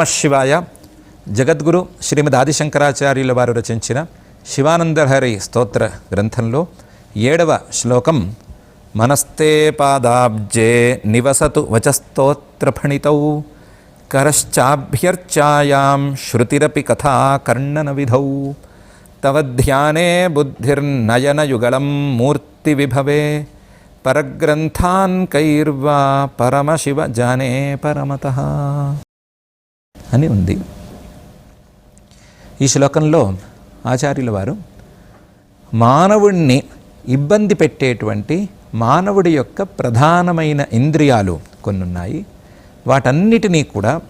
నమ శివాయ. జగద్గురు శ్రీమద్ ఆదిశంకరాచార్యుల వారు రచించిన శివానందహరి స్తోత్ర గ్రంథంలో ఏడవ శ్లోకం మనస్తే పాదాబ్జే నివసతు వచస్తోత్రఫణితౌ. కరశ్చాభ్యర్చాయాం శృతిరపి కథా కర్ణన విధౌ తవ ధ్యానే బుద్ధిర్నయనయుగళం మూర్తి విభవే పరగ్రంథాన్ కైర్వా పరమశివ జానే పరమత. అని ఉంది. ఈ శ్లోకంలో ఆచార్యుల వారు మానవుణ్ణి ఇబ్బంది పెట్టేటువంటి మానవుడి యొక్క ప్రధానమైన ఇంద్రియాలు కొన్ని ఉన్నాయి వాటన్నిటినీ కూడా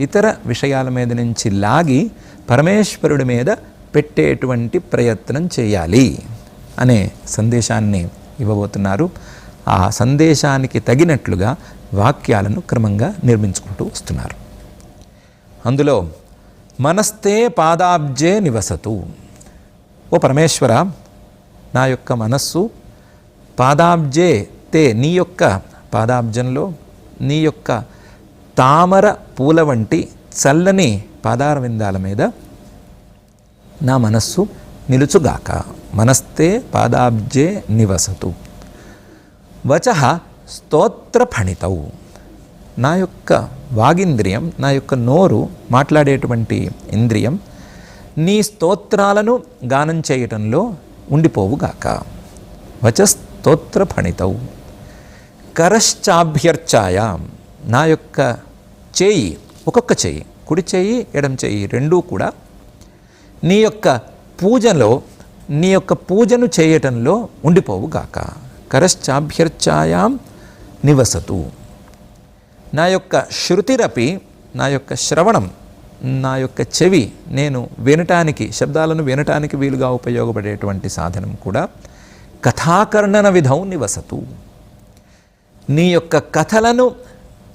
ఇతర విషయాల మీద నుంచి లాగి పరమేశ్వరుడి మీద పెట్టేటువంటి ప్రయత్నం చేయాలి అనే సందేశాన్ని ఇవ్వబోతున్నారు. ఆ సందేశానికి తగినట్లుగా వాక్యాలను క్రమంగా నిర్మించుకుంటూ వస్తున్నారు. అందులో మనస్తే పాదాబ్జే నివసతు. ఓ పరమేశ్వర నా యొక్క మనస్సు పాదాబ్జే తే నీ యొక్క పాదాబ్జంలో నీ యొక్క తామర పూల వంటి చల్లని పాదారవిందాల మీద నా మనస్సు నిలుచుగాక. మనస్తే పాదాబ్జే నివసతు. వచ స్తోత్రఫణితౌ నా యొక్క వాగింద్రియం నా యొక్క నోరు మాట్లాడేటువంటి ఇంద్రియం నీ స్తోత్రాలను గానం చేయటంలో ఉండిపోవుగాక వచస్తోత్ర స్తోత్రఫణితౌ కరశ్చాభ్యర్చాయ. నా యొక్క చేయి ఒక్కొక్క చేయి కుడి చేయి ఎడం చేయి రెండూ కూడా నీ యొక్క పూజలో నీ యొక్క పూజను చేయటంలో ఉండిపోవుగాక కరశ్చాభ్యర్చాయాం నివసతు. నా యొక్క శృతిరపి నా యొక్క శ్రవణం నా యొక్క చెవి నేను వినటానికి శబ్దాలను వినటానికి వీలుగా ఉపయోగపడేటువంటి సాధనం కూడా కథాకర్ణన విధం నివసతు. నీ యొక్క కథలను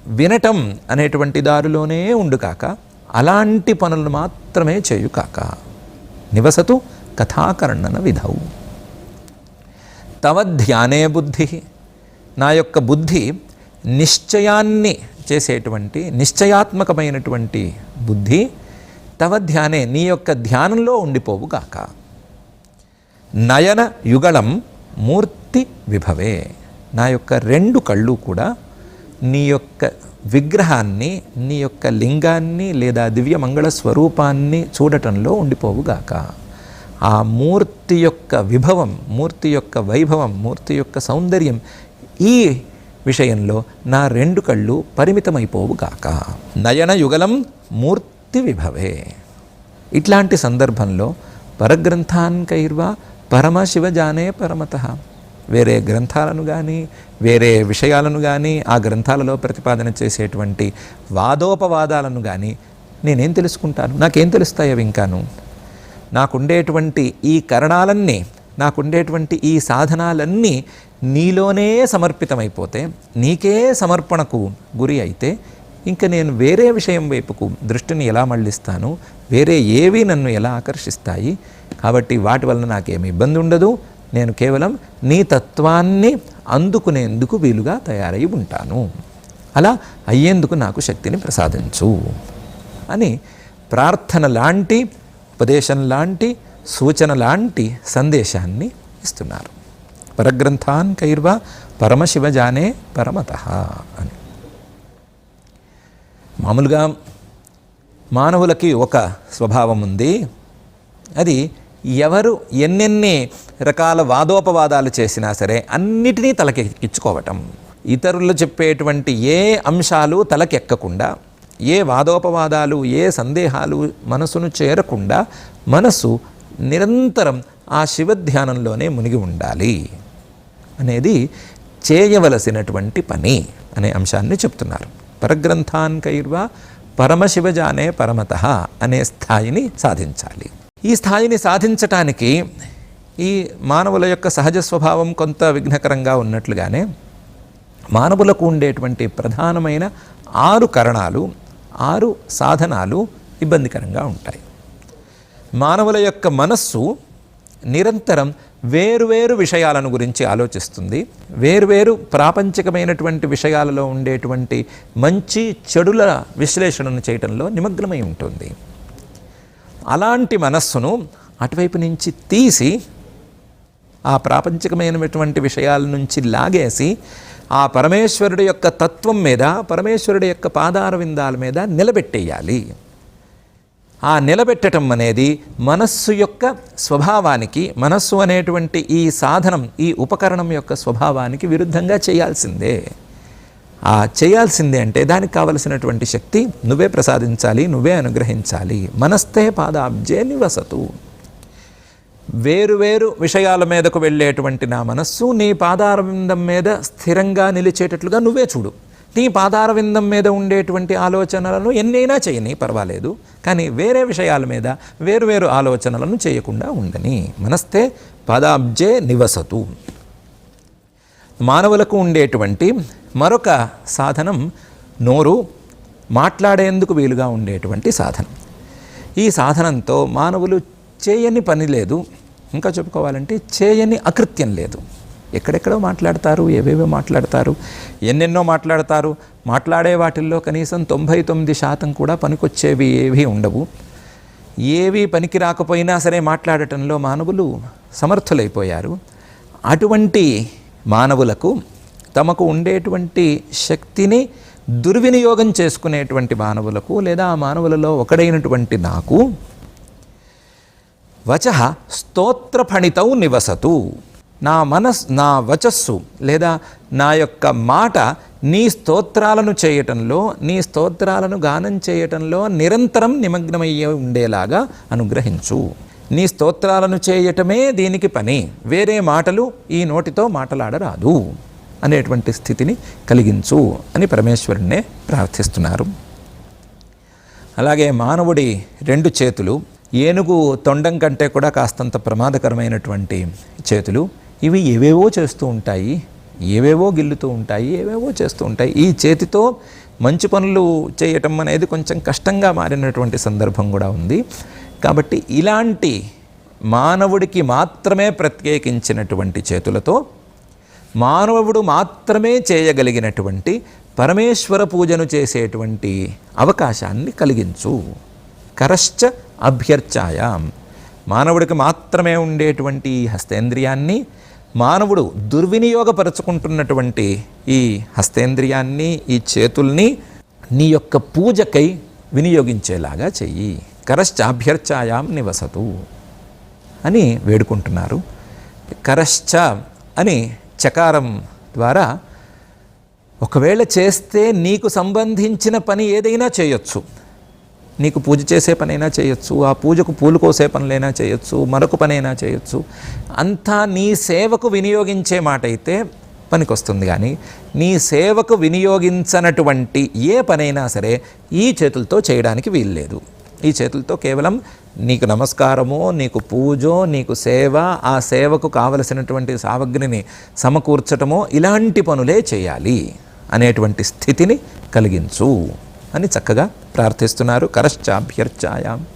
వినటం అనేటువంటి దారిలోనే ఉండుకాక అలాంటి పనులను మాత్రమే చేయుకాక నివసతు కథాకర్ణన విధౌ. తవ ధ్యానే బుద్ధి. నా యొక్క బుద్ధి నిశ్చయాన్ని చేసేటువంటి నిశ్చయాత్మకమైనటువంటి బుద్ధి తవ ధ్యానే నీ యొక్క ధ్యానంలో ఉండిపోవుగాక నయన యుగళం మూర్తి విభవే. నా యొక్క రెండు కళ్ళు కూడా నీ యొక్క విగ్రహాన్ని నీ యొక్క లింగాన్ని లేదా దివ్య మంగళ స్వరూపాన్ని చూడటంలో ఉండిపోవుగాక ఆ మూర్తి యొక్క విభవం మూర్తి యొక్క వైభవం మూర్తి యొక్క సౌందర్యం ఈ విషయంలో నా రెండు కళ్ళు పరిమితమైపోవుగాక నయన యుగలం మూర్తి విభవే. ఇట్లాంటి సందర్భంలో పరగ్రంథాన్కైర్వా పరమశివజానే పరమత. వేరే గ్రంథాలను కానీ వేరే విషయాలను కానీ ఆ గ్రంథాలలో ప్రతిపాదన చేసేటువంటి వాదోపవాదాలను కానీ నేనేం తెలుసుకుంటాను? నాకేం తెలుస్తాయి అవి ఇంకాను? నాకుండేటువంటి ఈ కరణాలన్నీ నాకుండేటువంటి ఈ సాధనాలన్నీ నీలోనే సమర్పితమైపోతే నీకే సమర్పణకు గురి అయితే ఇంకా నేను వేరే విషయం వైపుకు దృష్టిని ఎలా మళ్ళిస్తాను వేరే ఏవి నన్ను ఎలా ఆకర్షిస్తాయి కాబట్టి వాటి వలన నాకేమి ఇబ్బంది ఉండదు. నేను కేవలం నీ తత్వాన్ని అందుకునేందుకు వీలుగా తయారై ఉంటాను. అలా అయ్యేందుకు నాకు శక్తిని ప్రసాదించు అని ప్రార్థన లాంటి ఉపదేశం లాంటి సూచన లాంటి సందేశాన్ని ఇస్తున్నారు. పరగ్రంథాన్ కైర్వా పరమశివజానే పరమత అని. మామూలుగా మానవులకి ఒక స్వభావం ఉంది. అది ఎవరు ఎన్నెన్ని రకాల వాదోపవాదాలు చేసినా సరే అన్నిటినీ తలకెక్కించుకోవటం. ఇతరులు చెప్పేటువంటి ఏ అంశాలు తలకెక్కకుండా ఏ వాదోపవాదాలు ఏ సందేహాలు మనసును చేరకుండా మనసు నిరంతరం ఆ శివధ్యానంలోనే మునిగి ఉండాలి. అనేది చేయవలసినటువంటి పని అనే అంశాన్ని చెప్తున్నారు. పరగ్రంథాన్ కైర్వా పరమశివజానే పరమత అనే స్థాయిని సాధించాలి. ఈ స్థాయిని సాధించటానికి ఈ మానవుల యొక్క సహజ స్వభావం కొంత విఘ్నకరంగా ఉన్నట్లుగానే మానవులకు ఉండేటువంటి ప్రధానమైన ఆరు కరణాలు ఆరు సాధనాలు ఇబ్బందికరంగా ఉంటాయి. మానవుల యొక్క మనస్సు నిరంతరం వేరువేరు విషయాలను గురించి ఆలోచిస్తుంది. వేరువేరు ప్రాపంచికమైనటువంటి విషయాలలో ఉండేటువంటి మంచి చెడుల విశ్లేషణను చేయటంలో నిమగ్నమై ఉంటుంది. అలాంటి మనస్సును అటువైపు నుంచి తీసి ఆ ప్రాపంచికమైనటువంటి విషయాల నుంచి లాగేసి ఆ పరమేశ్వరుడి యొక్క తత్వం మీద పరమేశ్వరుడి యొక్క పాదార విందాల మీద నిలబెట్టేయాలి. ఆ నిలబెట్టడం అనేది మనస్సు యొక్క స్వభావానికి మనస్సు అనేటువంటి ఈ సాధనం ఈ ఉపకరణం యొక్క స్వభావానికి విరుద్ధంగా చేయాల్సిందే. ఆ చేయాల్సిందే అంటే దానికి కావలసినటువంటి శక్తి నువ్వే ప్రసాదించాలి నువ్వే అనుగ్రహించాలి. మనస్తే పాదాబ్జే నివసతు. వేరువేరు విషయాల మీదకు వెళ్ళేటువంటి నా మనస్సు నీ పాదారవిందం మీద స్థిరంగా నిలిచేటట్లుగా నువ్వే చూడు. నీ పాదారవిందం మీద ఉండేటువంటి ఆలోచనలను ఎన్నైనా చేయని పర్వాలేదు. కానీ వేరే విషయాల మీద వేరువేరు ఆలోచనలను చేయకుండా ఉండని. మనస్తే పాదాబ్జే నివసతు. మానవులకు ఉండేటువంటి మరొక సాధనం నోరు మాట్లాడేందుకు వీలుగా ఉండేటువంటి సాధనం. ఈ సాధనంతో మానవులు చేయని పని లేదు. ఇంకా చెప్పుకోవాలంటే చేయని అకృత్యం లేదు. ఎక్కడెక్కడో మాట్లాడతారు ఏవేవో మాట్లాడతారు ఎన్నెన్నో మాట్లాడతారు. మాట్లాడే వాటిల్లో కనీసం తొంభై తొమ్మిది శాతం కూడా పనికొచ్చేవి ఏవీ ఉండవు. ఏవి పనికి రాకపోయినా సరే మాట్లాడటంలో మానవులు సమర్థులైపోయారు. అటువంటి మానవులకు తమకు ఉండేటువంటి శక్తిని దుర్వినియోగం చేసుకునేటువంటి మానవులకు లేదా ఆ మానవులలో ఒకడైనటువంటి నాకు వచ స్తోత్రఫణితౌ నివసతు. నా మనస్ నా వచస్సు లేదా నా యొక్క మాట నీ స్తోత్రాలను చేయటంలో నీ స్తోత్రాలను గానం చేయటంలో నిరంతరం నిమగ్నమయ్యే ఉండేలాగా అనుగ్రహించు. నీ స్తోత్రాలను చేయటమే దీనికి పని. వేరే మాటలు ఈ నోటితో మాట్లాడరాదు అనేటువంటి స్థితిని కలిగించు అని పరమేశ్వరుణ్ణే ప్రార్థిస్తున్నారు. అలాగే మానవుడి రెండు చేతులు ఏనుగు తొండం కంటే కూడా కాస్తంత ప్రమాదకరమైనటువంటి చేతులు ఇవి ఏవేవో చేస్తూ ఉంటాయి ఏవేవో గిల్లుతూ ఉంటాయి ఏవేవో చేస్తూ ఉంటాయి. ఈ చేతితో మంచి పనులు చేయటం అనేది కొంచెం కష్టంగా మారినటువంటి సందర్భం కూడా ఉంది. కాబట్టి ఇలాంటి మానవుడికి మాత్రమే ప్రత్యేకించినటువంటి చేతులతో మానవుడు మాత్రమే చేయగలిగినటువంటి పరమేశ్వర పూజను చేసేటువంటి అవకాశాన్ని కలిగించు. కరశ్చ అభ్యర్చాయాం. మానవుడికి మాత్రమే ఉండేటువంటి హస్తేంద్రియాన్ని మానవుడు దుర్వినియోగపరుచుకుంటున్నటువంటి ఈ హస్తేంద్రియాన్ని ఈ చేతుల్ని నీ యొక్క పూజకై వినియోగించేలాగా చెయ్యి. కరశ్చాభ్యర్చాయాం నివసతు అని వేడుకుంటున్నారు. కరశ్చ అని చకారం ద్వారా ఒకవేళ చేస్తే నీకు సంబంధించిన పని ఏదైనా చేయొచ్చు. నీకు పూజ చేసే పనైనా చేయొచ్చు ఆ పూజకు పూలు కోసే పనులైనా చేయొచ్చు మరొక పనైనా చేయొచ్చు. అంతా నీ సేవకు వినియోగించే మాట అయితే పనికొస్తుంది కానీ నీ సేవకు వినియోగించనటువంటి ఏ పనైనా సరే ఈ చేతులతో చేయడానికి వీల్లేదు. ఈ చేతులతో కేవలం నీకు నమస్కారమో నీకు పూజో నీకు సేవ ఆ సేవకు కావలసినటువంటి సామగ్రిని సమకూర్చటమో ఇలాంటి పనులే చేయాలి అనేటువంటి స్థితిని కలిగించు. అని చక్కగా ప్రార్థిస్తున్నారు. కరశ్చాభ్యర్చాయాం.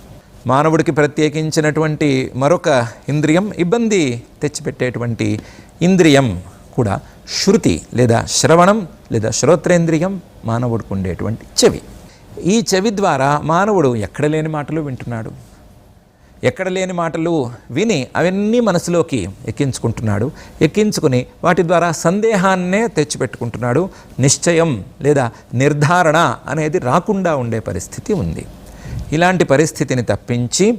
మానవుడికి ప్రత్యేకించినటువంటి మరొక ఇంద్రియం ఇబ్బంది తెచ్చిపెట్టేటువంటి ఇంద్రియం కూడా శృతి లేదా శ్రవణం లేదా శ్రోత్రేంద్రియం మానవుడికి ఉండేటువంటి చెవి. ఈ చెవి ద్వారా మానవుడు ఎక్కడ లేని మాటలు వింటున్నాడు? ఎక్కడ లేని మాటలు విని అవన్నీ మనసులోకి ఎక్కించుకుంటున్నాడు. ఎక్కించుకుని వాటి ద్వారా సందేహాన్నే తెచ్చిపెట్టుకుంటున్నాడు. నిశ్చయం లేదా నిర్ధారణ అనేది రాకుండా ఉండే పరిస్థితి ఉంది. ఇలాంటి పరిస్థితిని తప్పించి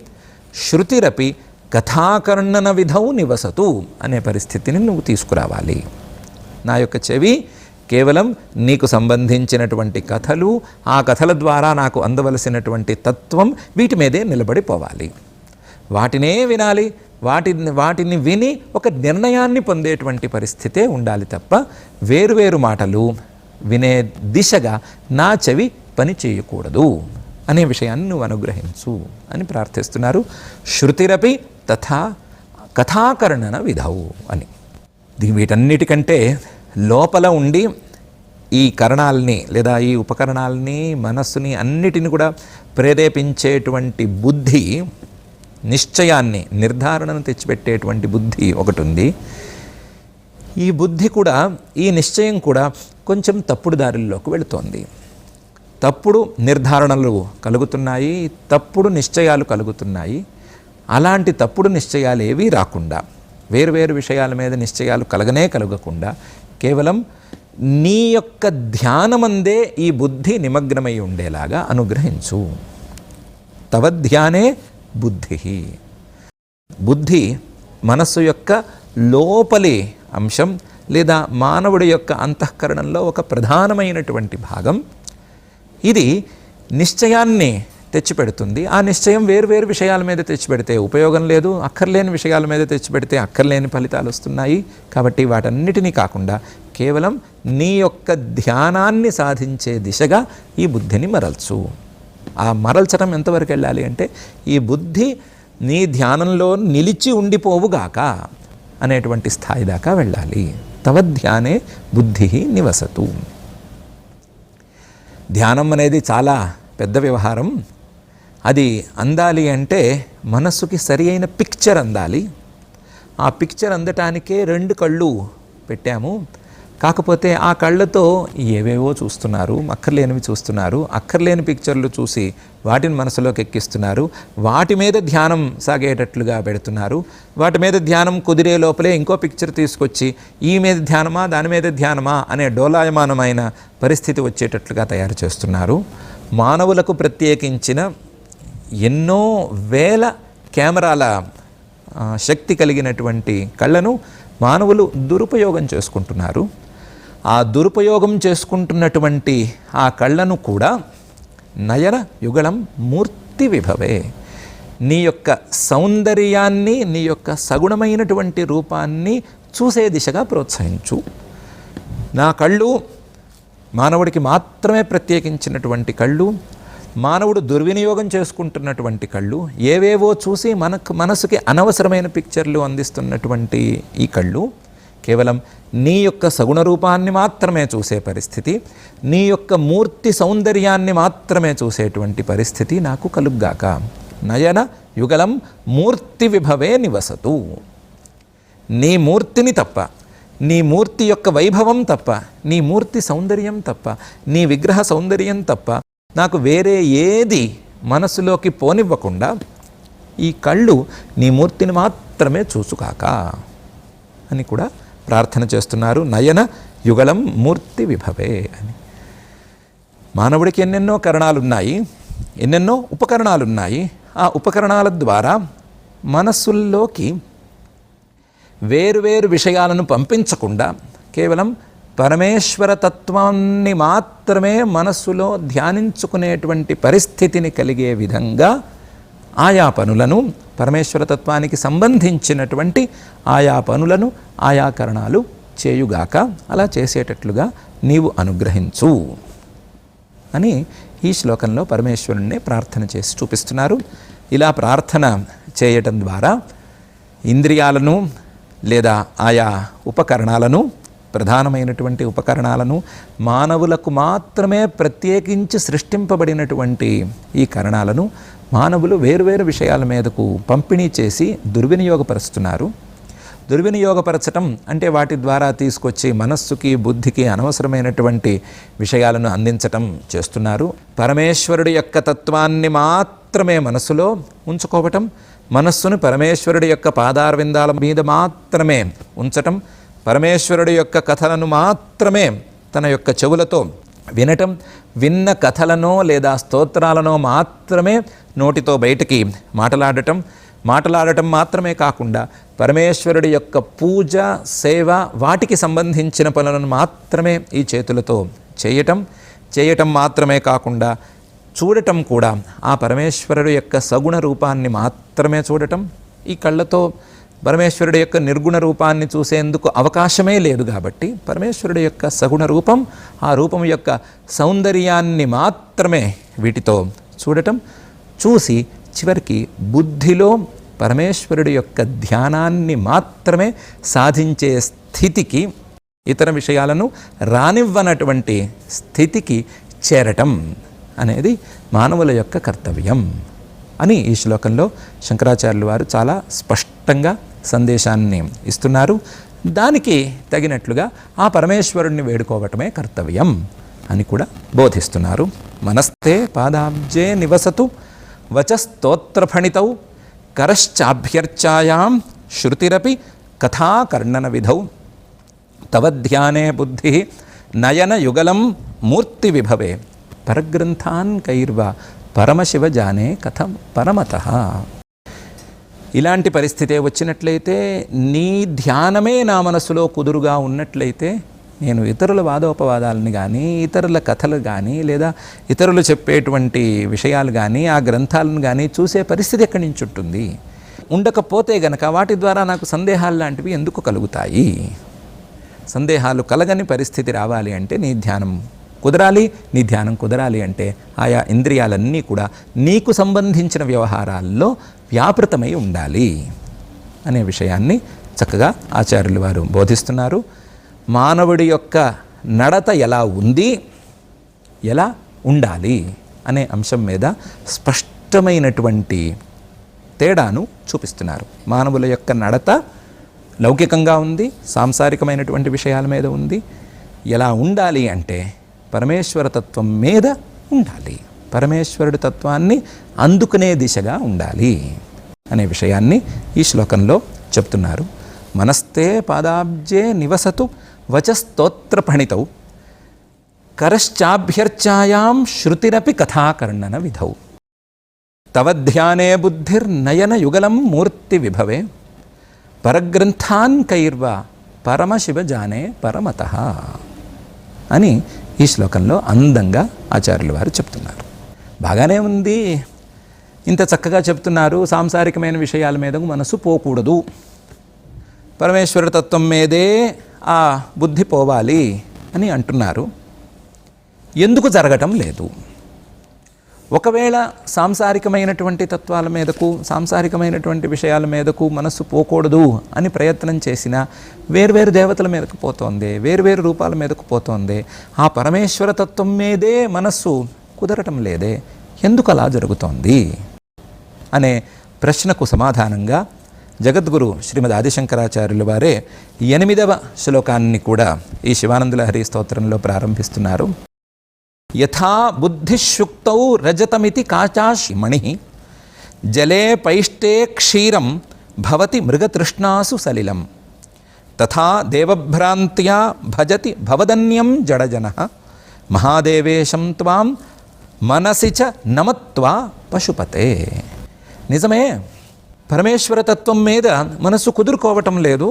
శృతిరపి కథాకర్ణన విధౌ నివసతు అనే పరిస్థితిని నువ్వు తీసుకురావాలి. నా యొక్క చెవి కేవలం నీకు సంబంధించినటువంటి కథలు ఆ కథల ద్వారా నాకు అందవలసినటువంటి తత్వం వీటి మీదే నిలబడిపోవాలి. వాటినే వినాలి వాటి వాటిని విని ఒక నిర్ణయాన్ని పొందేటువంటి పరిస్థితే ఉండాలి తప్ప వేరువేరు మాటలు వినే దిశగా నా చెవి పని చేయకూడదు అనే విషయాన్ని నువ్వు అనుగ్రహించు అని ప్రార్థిస్తున్నారు. శృతిరపి తథా కథాకర్ణన విధవు అని. దీ- వీటన్నిటికంటే లోపల ఉండి ఈ కరణాలని లేదా ఈ ఉపకరణాలని మనస్సుని అన్నిటిని కూడా ప్రేరేపించేటువంటి బుద్ధి నిశ్చయాన్ని నిర్ధారణను తెచ్చిపెట్టేటువంటి బుద్ధి ఒకటి ఉంది ఈ బుద్ధి కూడా ఈ నిశ్చయం కూడా కొంచెం తప్పుడు దారుల్లోకి వెళుతోంది. తప్పుడు నిర్ధారణలు కలుగుతున్నాయి తప్పుడు నిశ్చయాలు కలుగుతున్నాయి. అలాంటి తప్పుడు నిశ్చయాలు ఏవీ రాకుండా వేరువేరు విషయాల మీద నిశ్చయాలు కలగనే కలగకుండా కేవలం నీ యొక్క ధ్యానమందే ఈ బుద్ధి నిమగ్నమై ఉండేలాగా అనుగ్రహించు. తవ ధ్యానే బుద్ధి. బుద్ధి మనస్సు యొక్క లోపలి అంశం లేదా మానవుడి యొక్క అంతఃకరణంలో ఒక ప్రధానమైనటువంటి భాగం. ఇది నిశ్చయాన్ని తెచ్చిపెడుతుంది. ఆ నిశ్చయం వేరు వేరు విషయాల మీద తెచ్చిపెడితే ఉపయోగం లేదు అక్కర్లేని విషయాల మీద తెచ్చిపెడితే అక్కర్లేని ఫలితాలు వస్తున్నాయి. కాబట్టి వాటన్నిటినీ కాకుండా కేవలం నీ యొక్క ధ్యానాన్ని సాధించే దిశగా ఈ బుద్ధిని మరల్చు. ఆ మరల్చడం ఎంతవరకు వెళ్ళాలి అంటే ఈ బుద్ధి నీ ధ్యానంలో నిలిచి ఉండిపోవుగాక అనేటువంటి స్థాయి దాకా వెళ్ళాలి. తవ ధ్యానే బుద్ధి నివసతు. ధ్యానం అనేది చాలా పెద్ద వ్యవహారం. అది అందాలి అంటే మనస్సుకి సరి అయిన పిక్చర్ అందాలి. ఆ పిక్చర్ అందటానికే రెండు కళ్ళు పెట్టాము. కాకపోతే ఆ కళ్ళతో ఏవేవో చూస్తున్నారు అక్కర్లేనివి చూస్తున్నారు అక్కర్లేని పిక్చర్లు చూసి వాటిని మనసులోకి ఎక్కిస్తున్నారు వాటి మీద ధ్యానం సాగేటట్లుగా పెడుతున్నారు వాటి మీద ధ్యానం కుదిరే లోపలే ఇంకో పిక్చర్ తీసుకొచ్చి ఈ మీద ధ్యానమా దాని మీద ధ్యానమా అనే డోలాయమానమైన పరిస్థితి వచ్చేటట్లుగా తయారు చేస్తున్నారు. మానవులకు ప్రత్యేకించిన ఎన్నో వేల కెమెరాల శక్తి కలిగినటువంటి కళ్ళను మానవులు దురుపయోగం చేసుకుంటున్నారు. ఆ దురుపయోగం చేసుకుంటున్నటువంటి ఆ కళ్ళను కూడా నయన యుగళం మూర్తి విభవే. నీ యొక్క సౌందర్యాన్ని నీ యొక్క సగుణమైనటువంటి రూపాన్ని చూసే దిశగా ప్రోత్సహించు. నా కళ్ళు మానవుడికి మాత్రమే ప్రత్యేకించినటువంటి కళ్ళు మానవుడు దుర్వినియోగం చేసుకుంటున్నటువంటి కళ్ళు ఏవేవో చూసి మనకు మనసుకి అనవసరమైన పిక్చర్లు అందిస్తున్నటువంటి ఈ కళ్ళు కేవలం నీ యొక్క సగుణ రూపాన్ని మాత్రమే చూసే పరిస్థితి నీ యొక్క మూర్తి సౌందర్యాన్ని మాత్రమే చూసేటువంటి పరిస్థితి నాకు కలుగ్గాక. నయన యుగలం మూర్తి విభవే నివసతు. నీ మూర్తిని తప్ప నీ మూర్తి యొక్క వైభవం తప్ప నీ మూర్తి సౌందర్యం తప్ప నీ విగ్రహ సౌందర్యం తప్ప నాకు వేరే ఏది మనసులోకి పోనివ్వకుండా ఈ కళ్ళు నీ మూర్తిని మాత్రమే చూసుకాక అని కూడా ప్రార్థన చేస్తున్నారు. నయన యుగలం మూర్తి విభవే అని. మానవుడికి ఎన్నెన్నో కరణాలున్నాయి. ఎన్నెన్నో ఉపకరణాలున్నాయి. ఆ ఉపకరణాల ద్వారా మనస్సుల్లోకి వేరువేరు విషయాలను పంపించకుండా కేవలం పరమేశ్వర తత్వాన్ని మాత్రమే మనస్సులో ధ్యానించుకునేటువంటి పరిస్థితిని కలిగే విధంగా ఆయా పనులను పరమేశ్వర తత్వానికి సంబంధించినటువంటి ఆయా పనులను ఆయా కరణాలు చేయుగాక అలా చేసేటట్లుగా నీవు అనుగ్రహించు అని ఈ శ్లోకంలో పరమేశ్వరుణ్ణి ప్రార్థన చేసి చూపిస్తున్నారు. ఇలా ప్రార్థన చేయటం ద్వారా ఇంద్రియాలను లేదా ఆయా ఉపకరణాలను ప్రధానమైనటువంటి ఉపకరణాలను మానవులకు మాత్రమే ప్రత్యేకించి సృష్టింపబడినటువంటి ఈ కరణాలను మానవులు వేరువేరు విషయాల మీదకు పంపిణీ చేసి దుర్వినియోగపరుస్తున్నారు. దుర్వినియోగపరచటం అంటే వాటి ద్వారా తీసుకొచ్చి మనస్సుకి బుద్ధికి అనవసరమైనటువంటి విషయాలను అందించటం చేస్తున్నారు. పరమేశ్వరుడి యొక్క తత్వాన్ని మాత్రమే మనసులో ఉంచుకోవటం మనస్సును పరమేశ్వరుడి యొక్క పాదారవిందాల మీద మాత్రమే ఉంచటం పరమేశ్వరుడి యొక్క కథలను మాత్రమే తన యొక్క చెవులతో వినటం విన్న కథలనో లేదా స్తోత్రాలనో మాత్రమే నోటితో బయటికి మాటలాడటం మాటలాడటం మాత్రమే కాకుండా పరమేశ్వరుడి యొక్క పూజ సేవ వాటికి సంబంధించిన పనులను మాత్రమే ఈ చేతులతో చేయటం చేయటం మాత్రమే కాకుండా చూడటం కూడా ఆ పరమేశ్వరుడు యొక్క సగుణ రూపాన్ని మాత్రమే చూడటం ఈ కళ్ళతో పరమేశ్వరుడు యొక్క నిర్గుణ రూపాన్ని చూసేందుకు అవకాశమే లేదు కాబట్టి పరమేశ్వరుడు యొక్క సగుణ రూపం ఆ రూపం యొక్క సౌందర్యాన్ని మాత్రమే వీటితో చూడటం. చూసి చివరికి బుద్ధిలో పరమేశ్వరుడి యొక్క ధ్యానాన్ని మాత్రమే సాధించే స్థితికి ఇతర విషయాలను రానివ్వనటువంటి స్థితికి చేరటం అనేది మానవుల యొక్క కర్తవ్యం అని ఈ శ్లోకంలో శంకరాచార్యులు వారు చాలా స్పష్టంగా సందేశాన్ని ఇస్తున్నారు. దానికి తగినట్లుగా ఆ పరమేశ్వరుణ్ణి వేడుకోవటమే కర్తవ్యం అని కూడా బోధిస్తున్నారు. మనస్తే పాదాబ్జే నివసతు వచస్తోత్రఫణితౌ కరశ్చాభ్యర్చాయాం శృతిరపి కథాకర్ణన విధౌ తవధ్యానే బుద్ధి నయనయుగలం మూర్తి విభవే పరగ్రంథాన్ కైర్వ పరమశివ జానే కథం పరమత. ఇలాంటి పరిస్థితే వచ్చినట్లయితే నీ ధ్యానమే నా మనసులో కుదురుగా ఉన్నట్లయితే నేను ఇతరుల వాదోపవాదాలను కానీ ఇతరుల కథలు కానీ లేదా ఇతరులు చెప్పేటువంటి విషయాలు కానీ ఆ గ్రంథాలను కానీ చూసే పరిస్థితి ఎక్కడి నుంచి ఉంటుంది? ఉండకపోతే గనక వాటి ద్వారా నాకు సందేహాలు లాంటివి ఎందుకు కలుగుతాయి? సందేహాలు కలగని పరిస్థితి రావాలి అంటే నీ ధ్యానం కుదరాలి నీ ధ్యానం కుదరాలి అంటే ఆయా ఇంద్రియాలన్నీ కూడా నీకు సంబంధించిన వ్యవహారాల్లో వ్యాపృతమై ఉండాలి అనే విషయాన్ని చక్కగా ఆచార్యులు వారు బోధిస్తున్నారు. మానవుడి యొక్క నడత ఎలా ఉంది? ఎలా ఉండాలి? అనే అంశం మీద స్పష్టమైనటువంటి తేడాను చూపిస్తున్నారు. మానవుల యొక్క నడత లౌకికంగా ఉంది సాంసారికమైనటువంటి విషయాల మీద ఉంది. ఎలా ఉండాలి అంటే పరమేశ్వర తత్వం మీద ఉండాలి. పరమేశ్వరుడి తత్వాన్ని అందుకునే దిశగా ఉండాలి అనే విషయాన్ని ఈ శ్లోకంలో చెప్తున్నారు. మనస్తే పాదాబ్జే నివసతు వచస్తోత్ర పణితౌ కరశ్చాభ్యర్చాయాం శృతిరపి కథాకర్ణన విధౌ. తవధ్యానే బుద్ధిర్నయన యుగలం మూర్తి విభవే. పరగ్రంథాన్ కైర్వ పరమశివ జానే పరమత అని ఈ శ్లోకంలో అందంగా ఆచార్యులు వారు చెప్తున్నారు. బాగానే ఉంది. ఇంత చక్కగా చెప్తున్నారు. సాంసారికమైన విషయాల మీద మనసు పోకూడదు. పరమేశ్వర తత్వం మీదే ఆ బుద్ధి పోవాలి అని అంటున్నారు. ఎందుకు జరగటం లేదు? ఒకవేళ సాంసారికమైనటువంటి తత్వాల మీదకు సాంసారికమైనటువంటి విషయాల మీదకు మనస్సు పోకూడదు అని ప్రయత్నం చేసిన వేర్వేరు దేవతల మీదకు పోతోంది వేర్వేరు రూపాల మీదకు పోతోంది. ఆ పరమేశ్వర తత్వం మీదే మనస్సు కుదరటం లేదే. ఎందుకు అలా జరుగుతోంది? అనే ప్రశ్నకు సమాధానంగా జగద్గురు శ్రీమద్ ఆదిశంకరాచార్యుల వారే ఎనిమిదవ శ్లోకాన్ని కూడా ఈ శివానందుల హరి స్తోత్రంలో ప్రారంభిస్తున్నారు. యథా బుద్ధిశుక్తౌ రజతమితి కాచాశిమణి జలే పైష్టే క్షీరం భవతి మృగతృష్ణాసు సలిలం. తథా దేవభ్రాంత్యా భజతి భవదన్యం జడజన. మహాదేవేశం త్వాం మనసిచ చ నమత్వా పశుపతే. నిజమే పరమేశ్వర తత్వం మీద మనసు కుదురుకోవటం లేదు.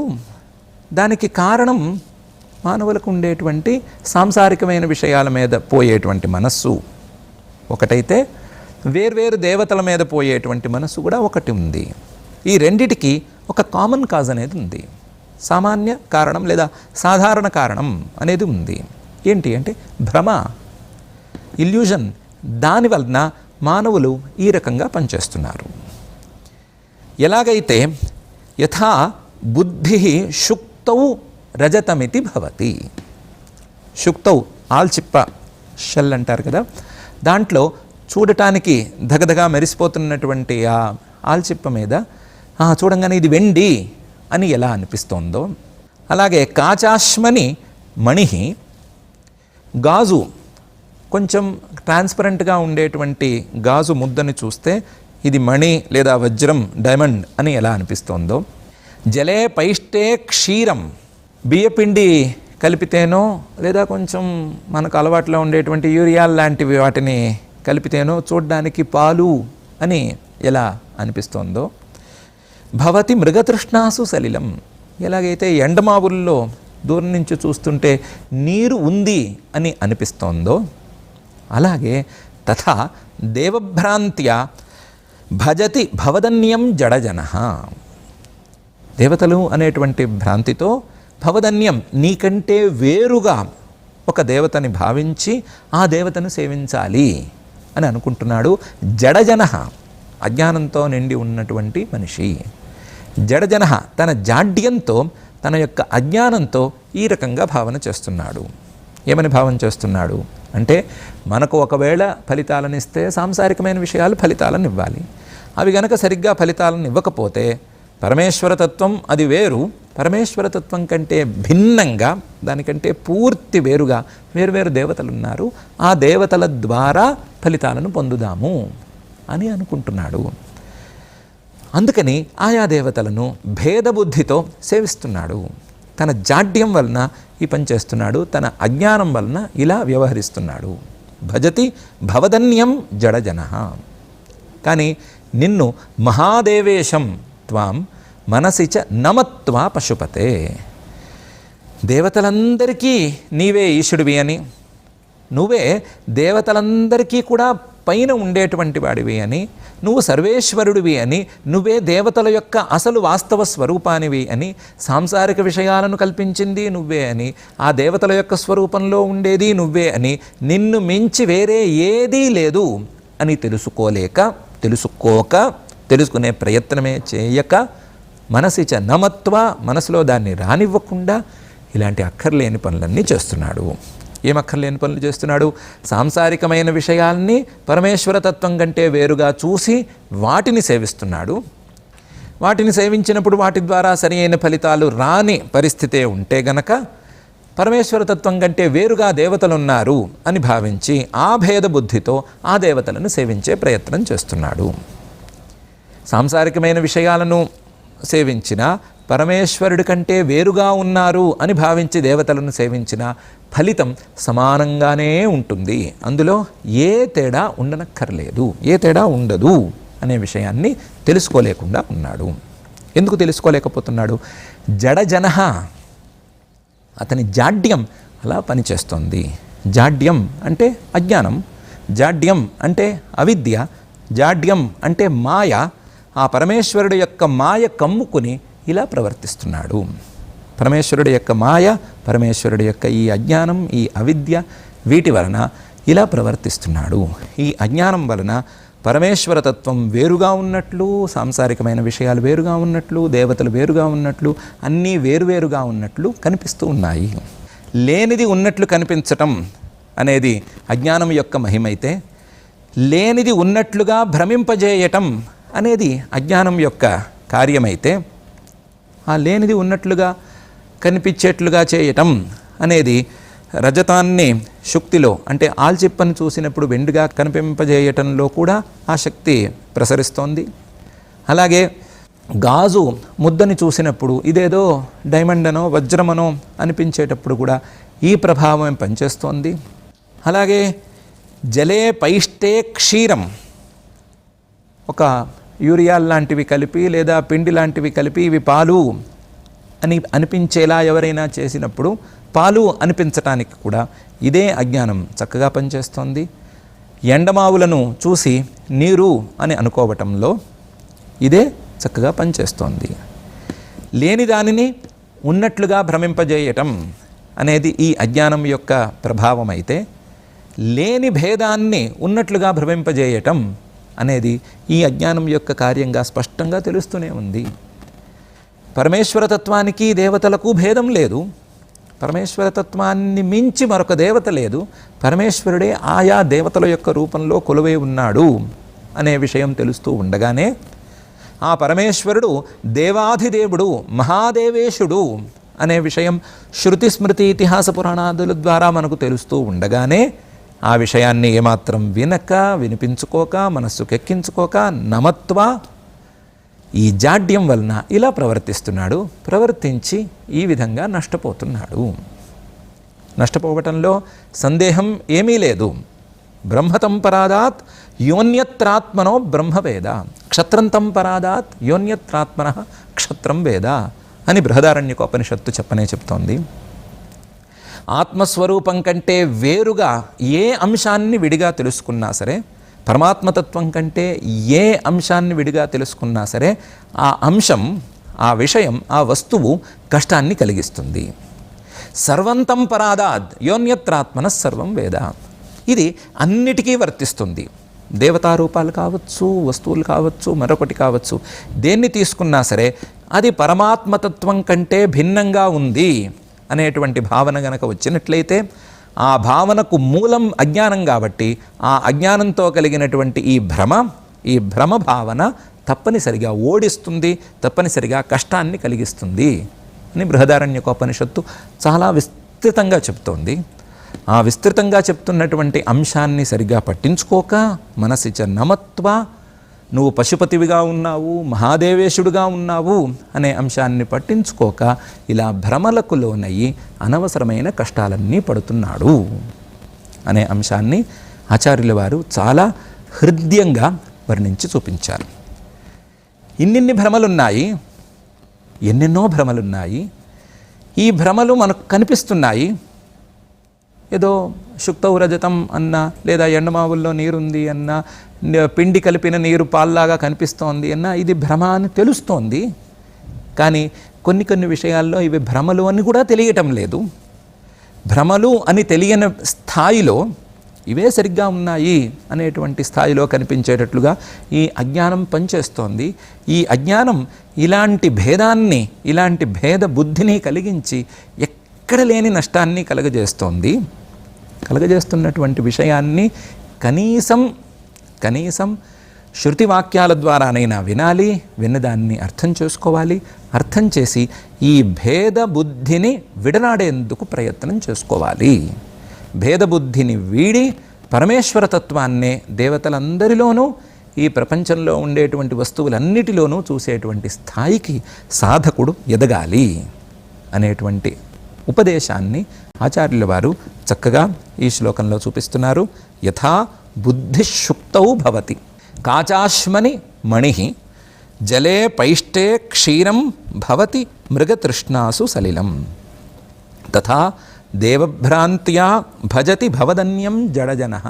దానికి కారణం మానవులకు ఉండేటువంటి సాంసారికమైన విషయాల మీద పోయేటువంటి మనస్సు. ఒకటైతే వేర్వేరు దేవతల మీద పోయేటువంటి మనస్సు కూడా ఒకటి ఉంది. ఈ రెండిటికి ఒక కామన్ కాజ్ అనేది ఉంది. సామాన్య కారణం లేదా సాధారణ కారణం అనేది ఉంది. ఏంటి అంటే భ్రమ ఇల్యూజన్ దానివలన మానవులు ఈ రకంగా పనిచేస్తున్నారు. ఎలాగైతే యథా బుద్ధి శుక్తౌ రజతమితి భవతి. శుక్తౌ ఆల్చిప్ప షెల్ అంటారు కదా దాంట్లో చూడటానికి దగదగా మెరిసిపోతున్నటువంటి ఆ ఆల్చిప్ప మీద చూడంగానే ఇది వెండి అని ఎలా అనిపిస్తోందో. అలాగే కాచాశ్మని మణి గాజు కొంచెం ట్రాన్స్పరెంట్గా ఉండేటువంటి గాజు ముద్దని చూస్తే ఇది మణి లేదా వజ్రం డైమండ్ అని ఎలా అనిపిస్తోందో. జలే పైష్టే క్షీరం. బియ్యపిండి కలిపితేనో లేదా కొంచెం మనకు అలవాట్లో ఉండేటువంటి యూరియాల్ లాంటివి వాటిని కలిపితేనో చూడడానికి పాలు అని ఎలా అనిపిస్తోందో. భవతి మృగతృష్ణాసు సలిలం. ఎలాగైతే ఎండమావుల్లో దూరం నుంచి చూస్తుంటే నీరు ఉంది అని అనిపిస్తోందో. అలాగే తథా దేవభ్రాంత్య భజతి భవదన్యం జడజన. దేవతలు అనేటువంటి భ్రాంతితో భవదన్యం నీకంటే వేరుగా ఒక దేవతని భావించి ఆ దేవతను సేవించాలి అని అనుకుంటున్నాడు జడజన అజ్ఞానంతో నిండి ఉన్నటువంటి మనిషి. జడజన తన జాడ్యంతో తన యొక్క అజ్ఞానంతో ఈ రకంగా భావన చేస్తున్నాడు. ఏమని భావం చేస్తున్నాడు? అంటే మనకు ఒకవేళ ఫలితాలను ఇస్తే సాంసారికమైన విషయాలు ఫలితాలను ఇవ్వాలి. అవి గనక సరిగ్గా ఫలితాలను ఇవ్వకపోతే పరమేశ్వరతత్వం అది వేరు. పరమేశ్వరతత్వం కంటే భిన్నంగా దానికంటే పూర్తి వేరుగా వేరువేరు దేవతలు ఉన్నారు ఆ దేవతల ద్వారా ఫలితాలను పొందుదాము అని అనుకుంటున్నాడు. అందుకని ఆయా దేవతలను భేదబుద్ధితో సేవిస్తున్నాడు. తన జాడ్యం వలన ఈ పని చేస్తున్నాడు. తన అజ్ఞానం వలన ఇలా వ్యవహరిస్తున్నాడు. భజతి భవదన్యం జడజన. కానీ నిన్ను మహాదేవేశం త్వాం మనసి చ నమత్వా పశుపతే. దేవతలందరికీ నీవే ఈశుడివి అని. నువ్వే దేవతలందరికీ కూడా పైన ఉండేటువంటి వాడివి అని నువ్వు సర్వేశ్వరుడివి అని నువ్వే దేవతల యొక్క అసలు వాస్తవ స్వరూపానివి అని సాంసారిక విషయాలను కల్పించింది నువ్వే అని ఆ దేవతల యొక్క స్వరూపంలో ఉండేది నువ్వే అని నిన్ను మించి వేరే ఏదీ లేదు అని తెలుసుకోలేక తెలుసుకోక తెలుసుకునే ప్రయత్నమే చేయక మనసిచ నమత్వ మనసులో దాన్ని రానివ్వకుండా ఇలాంటి అక్కర్లేని పనులన్నీ చేస్తున్నాడు. ఏమక్కర్లేని పనులు చేస్తున్నాడు. సాంసారికమైన విషయాల్ని పరమేశ్వరతత్వం కంటే వేరుగా చూసి వాటిని సేవిస్తున్నాడు. వాటిని సేవించినప్పుడు వాటి ద్వారా సరి అయిన ఫలితాలు రాని పరిస్థితే ఉంటే గనక పరమేశ్వరతత్వం కంటే వేరుగా దేవతలున్నారు అని భావించి ఆ భేద బుద్ధితో ఆ దేవతలను సేవించే ప్రయత్నం చేస్తున్నాడు. సాంసారికమైన విషయాలను సేవించిన పరమేశ్వరుడి కంటే వేరుగా ఉన్నారు అని భావించి దేవతలను సేవించిన ఫలితం సమానంగానే ఉంటుంది. అందులో ఏ తేడా ఉండనక్కర్లేదు. ఏ తేడా ఉండదు అనే విషయాన్ని తెలుసుకోలేకుండా ఉన్నాడు. ఎందుకు తెలుసుకోలేకపోతున్నాడు? జడజన అతని జాడ్యం అలా పనిచేస్తుంది. జాడ్యం అంటే అజ్ఞానం జాడ్యం అంటే అవిద్య జాడ్యం అంటే మాయ. ఆ పరమేశ్వరుడు యొక్క మాయ కమ్ముకుని ఇలా ప్రవర్తిస్తున్నాడు. పరమేశ్వరుడి యొక్క మాయ పరమేశ్వరుడి యొక్క ఈ అజ్ఞానం ఈ అవిద్య వీటి వలన ఇలా ప్రవర్తిస్తున్నాడు. ఈ అజ్ఞానం వలన పరమేశ్వర తత్వం వేరుగా ఉన్నట్లు సాంసారికమైన విషయాలు వేరుగా ఉన్నట్లు దేవతలు వేరుగా ఉన్నట్లు అన్నీ వేరువేరుగా ఉన్నట్లు కనిపిస్తూ ఉన్నాయి. లేనిది ఉన్నట్లు కనిపించటం అనేది అజ్ఞానం యొక్క మహిమైతే లేనిది ఉన్నట్లుగా భ్రమింపజేయటం అనేది అజ్ఞానం యొక్క కార్యమైతే ఆ లేనిది ఉన్నట్లుగా కనిపించేట్లుగా చేయటం అనేది రజతాన్ని శుక్తిలో అంటే ఆల్చిప్పను చూసినప్పుడు వెండిగా కనిపింపజేయటంలో కూడా ఆ శక్తి ప్రసరిస్తోంది. అలాగే గాజు ముద్దని చూసినప్పుడు ఇదేదో డైమండ్ అనో వజ్రమనో అనిపించేటప్పుడు కూడా ఈ ప్రభావం పనిచేస్తోంది. అలాగే జలే పైష్టే క్షీరం ఒక యూరియాల్ లాంటివి కలిపి లేదా పిండి లాంటివి కలిపి ఇవి పాలు అని అనిపించేలా ఎవరైనా చేసినప్పుడు పాలు అనిపించటానికి కూడా ఇదే అజ్ఞానం చక్కగా పనిచేస్తోంది. ఎండమావులను చూసి నీరు అని అనుకోవటంలో ఇదే చక్కగా పనిచేస్తోంది. లేని దానిని ఉన్నట్లుగా భ్రమింపజేయటం అనేది ఈ అజ్ఞానం యొక్క ప్రభావం అయితే లేని భేదాన్ని ఉన్నట్లుగా భ్రమింపజేయటం అనేది ఈ అజ్ఞానం యొక్క కార్యంగా స్పష్టంగా తెలుస్తూనే ఉంది. పరమేశ్వరతత్వానికి దేవతలకు భేదం లేదు. పరమేశ్వరతత్వాన్ని మించి మరొక దేవత లేదు. పరమేశ్వరుడే ఆయా దేవతల యొక్క రూపంలో కొలువై ఉన్నాడు అనే విషయం తెలుస్తూ ఉండగానే ఆ పరమేశ్వరుడు దేవాధిదేవుడు మహాదేవేశుడు అనే విషయం శృతి స్మృతి ఇతిహాస పురాణాదుల ద్వారా మనకు తెలుస్తూ ఉండగానే ఆ విషయాన్ని ఏమాత్రం వినక వినిపించుకోక మనస్సుకెక్కించుకోక నమత్వ ఈ జాడ్యం వలన ఇలా ప్రవర్తిస్తున్నాడు. ప్రవర్తించి ఈ విధంగా నష్టపోతున్నాడు. నష్టపోవటంలో సందేహం ఏమీ లేదు. బ్రహ్మతం పరాదాత్ యోన్యత్రాత్మనో బ్రహ్మవేద. క్షత్రంతం పరాదాత్ యోన్యత్రాత్మన క్షత్రం వేద అని బృహదారణ్యకోపనిషత్తు చెప్పనే చెప్తోంది. ఆత్మస్వరూపం కంటే వేరుగా ఏ అంశాన్ని విడిగా తెలుసుకున్నా సరే పరమాత్మతత్వం కంటే ఏ అంశాన్ని విడిగా తెలుసుకున్నా సరే ఆ అంశం ఆ విషయం ఆ వస్తువు కష్టాన్ని కలిగిస్తుంది. సర్వంతం పరాదాద్ యోన్యత్రాత్మన సర్వం వేద. ఇది అన్నిటికీ వర్తిస్తుంది. దేవతారూపాలు కావచ్చు వస్తువులు కావచ్చు మరొకటి కావచ్చు దేన్ని తీసుకున్నా సరే అది పరమాత్మతత్వం కంటే భిన్నంగా ఉంది. అనేటువంటి భావన గనక వచ్చినట్లయితే ఆ భావనకు మూలం అజ్ఞానం కాబట్టి ఆ అజ్ఞానంతో కలిగినటువంటి ఈ భ్రమ ఈ భ్రమ భావన తప్పనిసరిగా ఓడిస్తుంది తప్పనిసరిగా కష్టాన్ని కలిగిస్తుంది అని బృహదారణ్యకోపనిషత్తు చాలా విస్తృతంగా చెప్తోంది. ఆ విస్తృతంగా చెప్తున్నటువంటి అంశాన్ని సరిగా పట్టించుకోక మనసిచ నమత్వ నువ్వు పశుపతివిగా ఉన్నావు మహాదేవేశుడుగా ఉన్నావు అనే అంశాన్ని పట్టించుకోక ఇలా భ్రమలకు లోనయ్యి అనవసరమైన కష్టాలన్నీ పడుతున్నాడు అనే అంశాన్ని ఆచార్యుల వారు చాలా హృదయంగా వర్ణించి చూపించారు. ఇన్నిన్ని భ్రమలున్నాయి ఎన్నెన్నో భ్రమలున్నాయి ఈ భ్రమలు మనకు కనిపిస్తున్నాయి. ఏదో శుక్తౌరజతం అన్నా అన్న లేదా ఎండమావుల్లో నీరుంది అన్న పిండి కలిపిన నీరు పాల్లాగా కనిపిస్తోంది అన్న ఇది భ్రమ అని తెలుస్తోంది. కానీ కొన్ని కొన్ని విషయాల్లో ఇవి భ్రమలు అని కూడా తెలియటం లేదు. భ్రమలు అని తెలియని స్థాయిలో ఇవే సరిగ్గా ఉన్నాయి అనేటువంటి స్థాయిలో కనిపించేటట్లుగా ఈ అజ్ఞానం పనిచేస్తోంది. ఈ అజ్ఞానం ఇలాంటి భేదాన్ని ఇలాంటి భేద బుద్ధిని కలిగించి ఎక్కడ లేని నష్టాన్ని కలగజేస్తోంది. కలగజేస్తున్నటువంటి విషయాన్ని కనీసం కనీసం శృతి వాక్యాల ద్వారానైనా వినాలి విన్నదాన్ని అర్థం చేసుకోవాలి అర్థం చేసి ఈ భేద బుద్ధిని విడనాడేందుకు ప్రయత్నం చేసుకోవాలి. భేదబుద్ధిని వీడి పరమేశ్వర తత్వాన్నే దేవతలందరిలోనూ ఈ ప్రపంచంలో ఉండేటువంటి వస్తువులన్నిటిలోనూ చూసేటువంటి స్థాయికి సాధకుడు ఎదగాలి అనేటువంటి ఉపదేశాన్ని ఆచార్యుల వారు చక్కగా ఈ శ్లోకంలో చూపిస్తున్నారు. యథా బుద్ధిశుక్తౌ భవతి. కాచాశ్మని మణి. జలే పైష్టే క్షీరం భవతి మృగతృష్ణాసు సలిలం. తథా దేవభ్రాంత్యా భజతి భవదన్యం జడజన.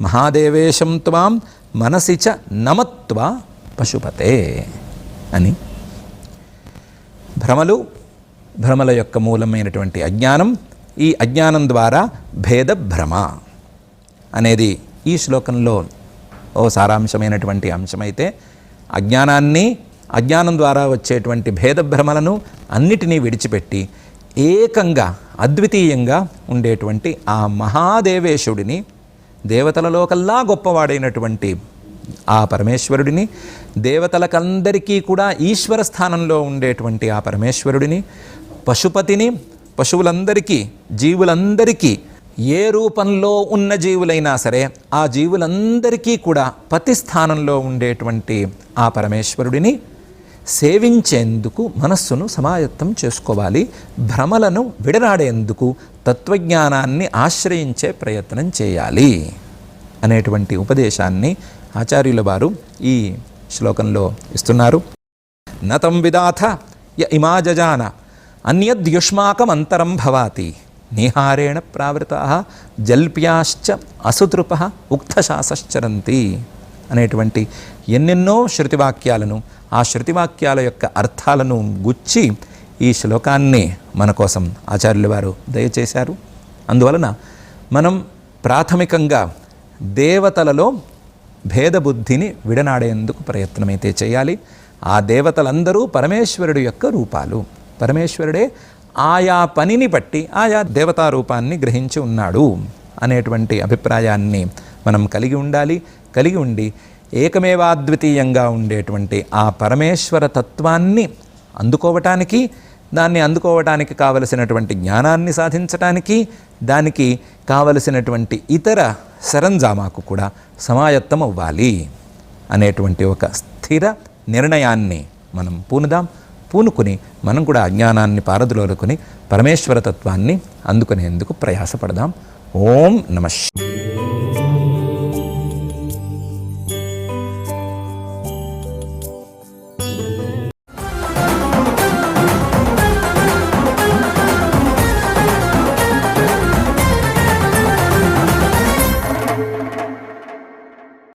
మహాదేవేశం త్వాం మనసి చ నమత్వ పశుపతే అని. భ్రమలు భ్రమల యొక్క మూలమైనటువంటి అజ్ఞానం ఈ అజ్ఞానం ద్వారా భేద భ్రమ అనేది ఈ శ్లోకంలో ఓ సారాంశమైనటువంటి అంశమైతే అజ్ఞానాన్ని అజ్ఞానం ద్వారా వచ్చేటువంటి భేదభ్రమలను అన్నిటినీ విడిచిపెట్టి ఏకంగా అద్వితీయంగా ఉండేటువంటి ఆ మహాదేవేశుడిని దేవతలలో కల్లా గొప్పవాడైనటువంటి ఆ పరమేశ్వరుడిని దేవతలకందరికీ కూడా ఈశ్వర స్థానంలో ఉండేటువంటి ఆ పరమేశ్వరుడిని పశుపతిని పశువులందరికీ జీవులందరికీ ఏ రూపంలో ఉన్న జీవులైనా సరే ఆ జీవులందరికీ కూడా పతి స్థానంలో ఉండేటువంటి ఆ పరమేశ్వరుడిని సేవించేందుకు మనస్సును సమాయత్తం చేసుకోవాలి భ్రమలను విడనాడేందుకు తత్వజ్ఞానాన్ని ఆశ్రయించే ప్రయత్నం చేయాలి అనేటువంటి ఉపదేశాన్ని ఆచార్యుల వారు ఈ శ్లోకంలో ఇస్తున్నారు. నతం విదాథ య ఇమా అన్యద్యుష్మాకం అంతరం భవాతి. నిహారేణ ప్రావృత జల్ప్యాశ్చ అసుతృప ఉక్తశాసరంతి అనేటువంటి ఎన్నెన్నో శృతివాక్యాలను ఆ శృతివాక్యాల యొక్క అర్థాలను గుచ్చి ఈ శ్లోకాన్ని మన కోసం ఆచార్యుల వారు దయచేశారు. అందువలన మనం ప్రాథమికంగా దేవతలలో భేదబుద్ధిని విడనాడేందుకు ప్రయత్నమైతే చేయాలి. ఆ దేవతలందరూ పరమేశ్వరుడు యొక్క రూపాలు. పరమేశ్వరుడే ఆయా పనిని బట్టి ఆయా దేవతారూపాన్ని గ్రహించి ఉన్నాడు అనేటువంటి అభిప్రాయాన్ని మనం కలిగి ఉండాలి. కలిగి ఉండి ఏకమేవాద్వితీయంగా ఉండేటువంటి ఆ పరమేశ్వర తత్వాన్ని అందుకోవటానికి దాన్ని అందుకోవటానికి కావలసినటువంటి జ్ఞానాన్ని సాధించటానికి దానికి కావలసినటువంటి ఇతర సరంజామాకు కూడా సమాయత్తం అవ్వాలి అనేటువంటి ఒక స్థిర నిర్ణయాన్ని మనం పూనుదాం. పూనుకుని మనం కూడా అజ్ఞానాన్ని పారదులోనుకుని పరమేశ్వర తత్వాన్ని అందుకునేందుకు ప్రయాసపడదాం. ఓం నమ